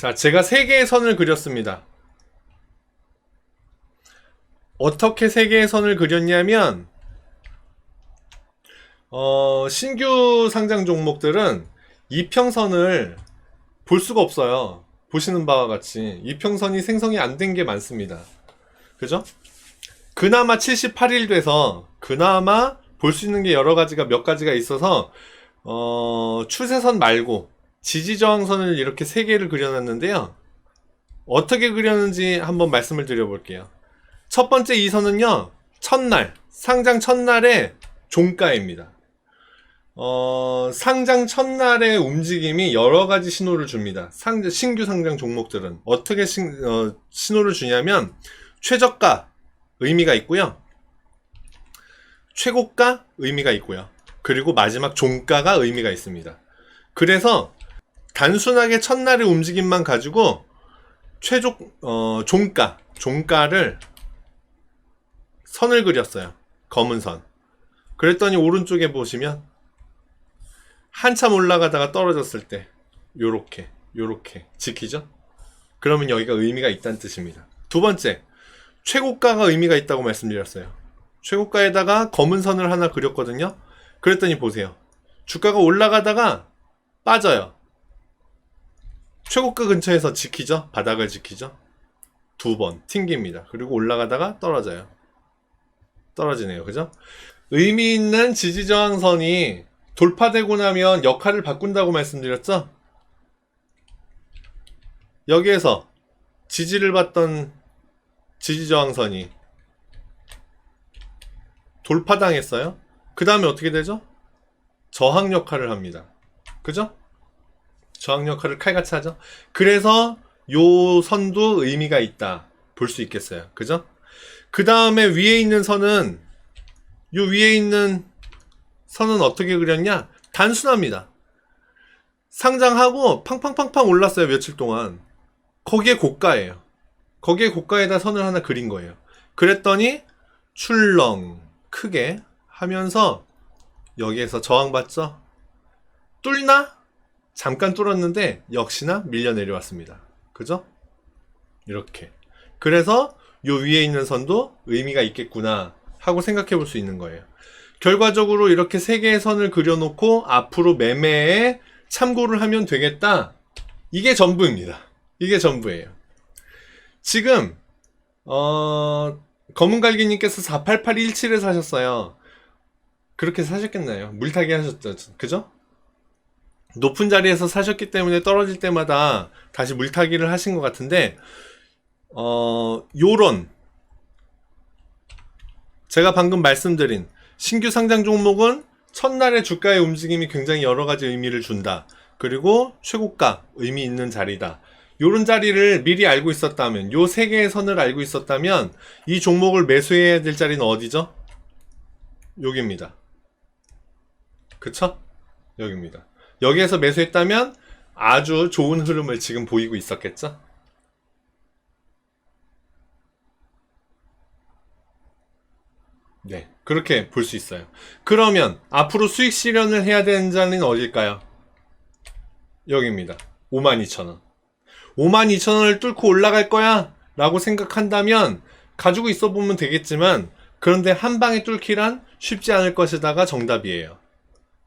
자, 제가 세 개의 선을 그렸습니다. 어떻게 세 개의 선을 그렸냐면, 어, 신규 상장 종목들은 이평선을 볼 수가 없어요. 보시는 바와 같이 이평선이 생성이 안 된 게 많습니다. 그죠? 그나마 78일 돼서 그나마 볼 수 있는 게 여러 가지가 몇 가지가 있어서 어, 추세선 말고 지지저항선을 이렇게 세 개를 그려놨는데요. 어떻게 그렸는지 한번 말씀을 드려볼게요. 첫 번째 이 선은요, 첫날, 상장 첫날의 종가입니다. 어, 상장 첫날의 움직임이 여러 가지 신호를 줍니다. 상, 신규 상장 종목들은. 어떻게 신, 어, 신호를 주냐면, 최저가 의미가 있고요. 최고가 의미가 있고요. 그리고 마지막 종가가 의미가 있습니다. 그래서 단순하게 첫날의 움직임만 가지고 최종 어, 종가 종가를 선을 그렸어요. 검은 선. 그랬더니 오른쪽에 보시면 한참 올라가다가 떨어졌을 때 요렇게 요렇게 지키죠? 그러면 여기가 의미가 있다는 뜻입니다. 두 번째 최고가가 의미가 있다고 말씀드렸어요. 최고가에다가 검은 선을 하나 그렸거든요. 그랬더니 보세요. 주가가 올라가다가 빠져요. 최고가 근처에서 지키죠? 바닥을 지키죠? 두 번 튕깁니다. 그리고 올라가다가 떨어져요. 떨어지네요. 그죠? 의미 있는 지지 저항선이 돌파되고 나면 역할을 바꾼다고 말씀드렸죠? 여기에서 지지를 받던 지지 저항선이 돌파당했어요. 그 다음에 어떻게 되죠? 저항 역할을 합니다. 그죠? 저항 역할을 칼같이 하죠. 그래서 요 선도 의미가 있다. 볼 수 있겠어요. 그죠? 그 다음에 위에 있는 선은 요 위에 있는 선은 어떻게 그렸냐? 단순합니다. 상장하고 팡팡팡팡 올랐어요. 며칠 동안. 거기에 고가예요. 거기에 고가에다 선을 하나 그린 거예요. 그랬더니 출렁 크게 하면서 여기에서 저항받죠? 뚫나? 잠깐 뚫었는데 역시나 밀려 내려왔습니다. 그죠? 이렇게. 그래서 요 위에 있는 선도 의미가 있겠구나 하고 생각해 볼 수 있는 거예요. 결과적으로 이렇게 세 개의 선을 그려놓고 앞으로 매매에 참고를 하면 되겠다. 이게 전부입니다. 이게 전부예요. 지금 어 검은갈기님께서 48817을 사셨어요. 그렇게 사셨겠나요? 물타기 하셨죠. 그죠? 높은 자리에서 사셨기 때문에 떨어질 때마다 다시 물타기를 하신 것 같은데, 어, 요런, 제가 방금 말씀드린 신규 상장 종목은 첫날의 주가의 움직임이 굉장히 여러 가지 의미를 준다. 그리고 최고가 의미 있는 자리다. 요런 자리를 미리 알고 있었다면, 요 세 개의 선을 알고 있었다면, 이 종목을 매수해야 될 자리는 어디죠? 여기입니다. 그쵸? 여기입니다. 여기에서 매수했다면 아주 좋은 흐름을 지금 보이고 있었겠죠? 네, 그렇게 볼 수 있어요. 그러면 앞으로 수익 실현을 해야 되는 자리는 어딜까요? 여기입니다. 52,000원. 52,000원을 뚫고 올라갈 거야 라고 생각한다면 가지고 있어 보면 되겠지만 그런데 한 방에 뚫기란 쉽지 않을 것이다가 정답이에요.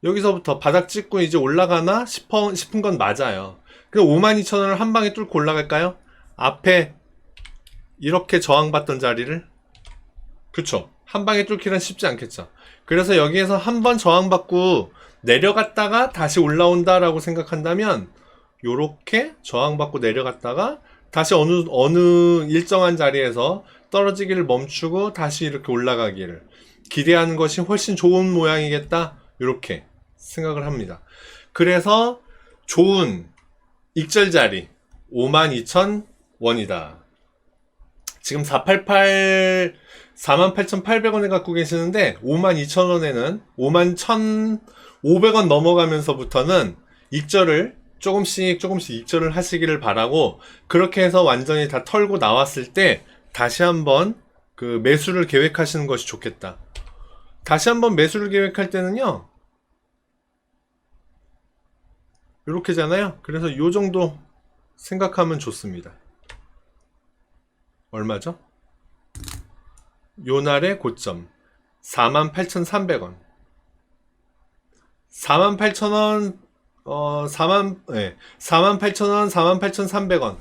여기서부터 바닥 찍고 이제 올라가나 싶어, 싶은 건 맞아요. 근데 52,000원을 한 방에 뚫고 올라갈까요? 앞에 이렇게 저항받던 자리를 그쵸 한 방에 뚫기란 쉽지 않겠죠. 그래서 여기에서 한 번 저항받고 내려갔다가 다시 올라온다 라고 생각한다면 요렇게 저항받고 내려갔다가 다시 어느 어느 일정한 자리에서 떨어지기를 멈추고 다시 이렇게 올라가기를 기대하는 것이 훨씬 좋은 모양이겠다. 이렇게 생각을 합니다. 그래서 좋은 익절 자리 52,000원이다. 지금 488 48,800원에 갖고 계시는데 52,000원에는 51,500원 넘어가면서부터는 익절을 조금씩 조금씩 익절을 하시기를 바라고 그렇게 해서 완전히 다 털고 나왔을 때 다시 한번 그 매수를 계획하시는 것이 좋겠다. 다시 한번 매수를 계획할 때는요. 이렇게잖아요. 그래서 요 정도 생각하면 좋습니다. 얼마죠? 요 날의 고점 48,300원. 48,000원 어 4만 예. 48,000원, 48,300원.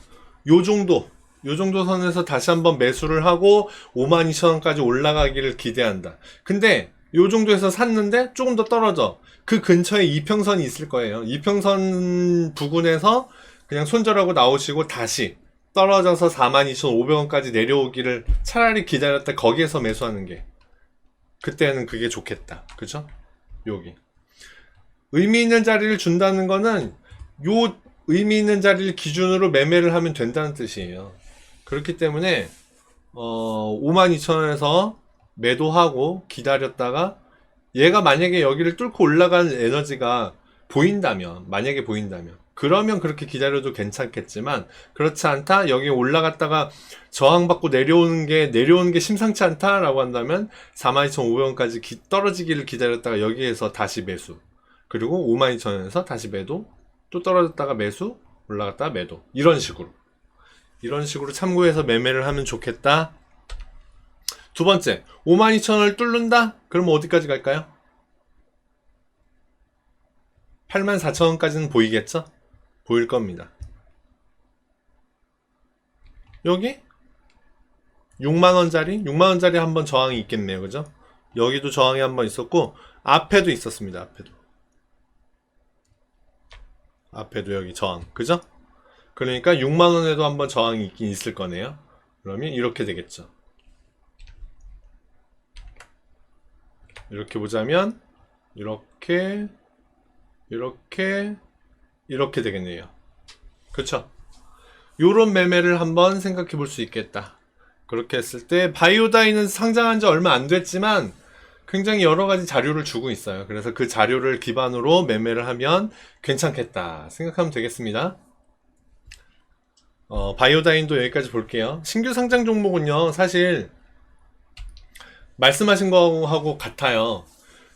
요 정도. 요 정도 선에서 다시 한번 매수를 하고 52,000원까지 올라가기를 기대한다. 근데 요 정도에서 샀는데 조금 더 떨어져. 그 근처에 이평선이 있을 거예요. 이평선 부근에서 그냥 손절하고 나오시고 다시 떨어져서 42,500원까지 내려오기를 차라리 기다렸다 거기에서 매수하는 게 그때는 그게 좋겠다. 그죠? 여기. 의미 있는 자리를 준다는 거는 요 의미 있는 자리를 기준으로 매매를 하면 된다는 뜻이에요. 그렇기 때문에 어 52,000원에서 매도하고 기다렸다가 얘가 만약에 여기를 뚫고 올라가는 에너지가 보인다면 만약에 보인다면. 그러면 그렇게 기다려도 괜찮겠지만 그렇지 않다 여기 올라갔다가 저항받고 내려오는 게 내려오는 게 심상치 않다라고 한다면 42,500원까지 떨어지기를 기다렸다가 여기에서 다시 매수. 그리고 52,000원에서 다시 매도 또 떨어졌다가 매수 올라갔다가 매도. 이런 식으로. 이런 식으로 참고해서 매매를 하면 좋겠다 두 번째 52,000원을 뚫는다? 그러면 어디까지 갈까요? 84,000원까지는 보이겠죠? 보일 겁니다. 여기 6만원짜리? 6만원짜리 한번 저항이 있겠네요. 그죠? 여기도 저항이 한번 있었고, 앞에도 있었습니다. 앞에도. 앞에도 여기 저항. 그죠? 그러니까 6만원에도 한번 저항이 있긴 있을 거네요. 그러면 이렇게 되겠죠. 이렇게 보자면, 이렇게, 이렇게, 이렇게 되겠네요. 그쵸? 요런 매매를 한번 생각해 볼 수 있겠다. 그렇게 했을 때, 바이오다이는 상장한 지 얼마 안 됐지만, 굉장히 여러 가지 자료를 주고 있어요. 그래서 그 자료를 기반으로 매매를 하면 괜찮겠다 생각하면 되겠습니다. 어, 바이오다인도 여기까지 볼게요. 신규 상장 종목은요, 사실, 말씀하신 거하고 같아요.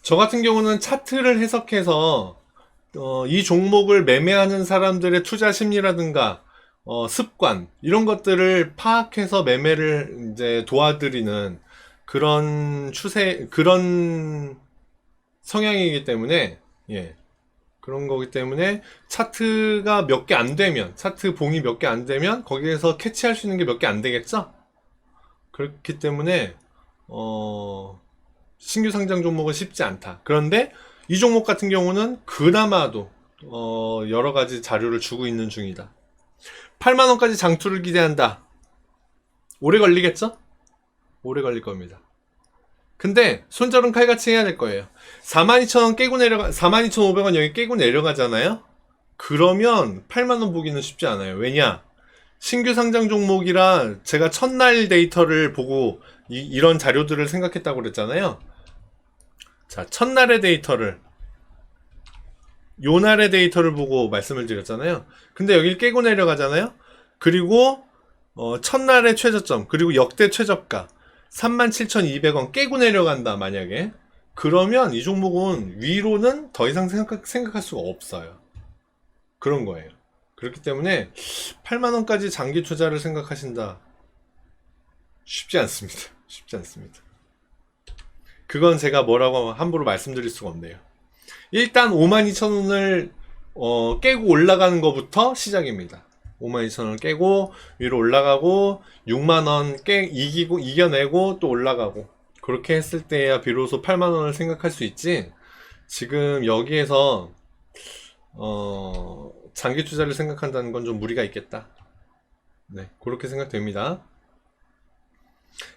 저 같은 경우는 차트를 해석해서 어, 이 종목을 매매하는 사람들의 투자 심리라든가 어, 습관 이런 것들을 파악해서 매매를 이제 도와드리는 그런 추세 그런 성향이기 때문에 예 그런 거기 때문에 차트가 몇 개 안 되면 차트 봉이 몇 개 안 되면 거기에서 캐치할 수 있는 게 몇 개 안 되겠죠 그렇기 때문에 어 신규 상장 종목은 쉽지 않다 그런데 이 종목 같은 경우는 그나마도 어, 여러 가지 자료를 주고 있는 중이다. 8만 원까지 장투를 기대한다. 오래 걸리겠죠? 오래 걸릴 겁니다. 근데 손절은 칼같이 해야 될 거예요. 42,000원 깨고 내려가 42,500원 여기 깨고 내려가잖아요. 그러면 8만 원 보기는 쉽지 않아요. 왜냐? 신규 상장 종목이라 제가 첫날 데이터를 보고 이, 런 자료들을 생각했다고 그랬잖아요. 자, 첫날의 데이터를 요 날의 데이터를 보고 말씀을 드렸잖아요. 근데 여길 깨고 내려가잖아요. 그리고 어, 첫날의 최저점 그리고 역대 최저가 37,200원 깨고 내려간다 만약에 그러면 이 종목은 위로는 더 이상 생각, 생각할 수가 없어요. 그런 거예요. 그렇기 때문에 8만원까지 장기 투자를 생각하신다. 쉽지 않습니다. 쉽지 않습니다. 그건 제가 뭐라고 함부로 말씀드릴 수가 없네요. 일단 52,000원을 어, 깨고 올라가는 것부터 시작입니다. 52,000원을 깨고 위로 올라가고 6만원 깨 이기고 이겨내고 또 올라가고 그렇게 했을 때야 비로소 8만원을 생각할 수 있지 지금 여기에서 어, 장기 투자를 생각한다는 건 좀 무리가 있겠다. 네, 그렇게 생각됩니다.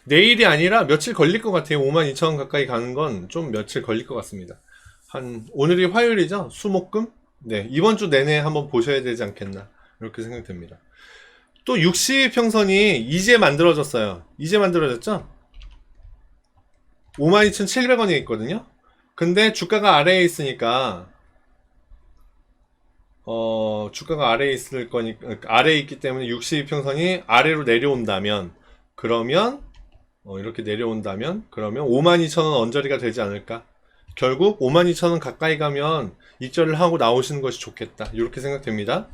내일이 아니라 며칠 걸릴 것 같아요. 52,000원 가까이 가는 건 좀 며칠 걸릴 것 같습니다. 한 오늘이 화요일이죠. 수목금? 네, 이번 주 내내 한번 보셔야 되지 않겠나. 이렇게 생각됩니다. 또 60평선이 이제 만들어졌어요. 이제 만들어졌죠? 52,700원이 있거든요. 근데 주가가 아래에 있으니까 어, 주가가 아래에 있을 거니까 아래에 있기 때문에 62평선이 아래로 내려온다면 그러면 어, 이렇게 내려온다면 그러면 52,000원 언저리가 되지 않을까? 결국 52,000원 가까이 가면 입절을 하고 나오시는 것이 좋겠다. 이렇게 생각됩니다.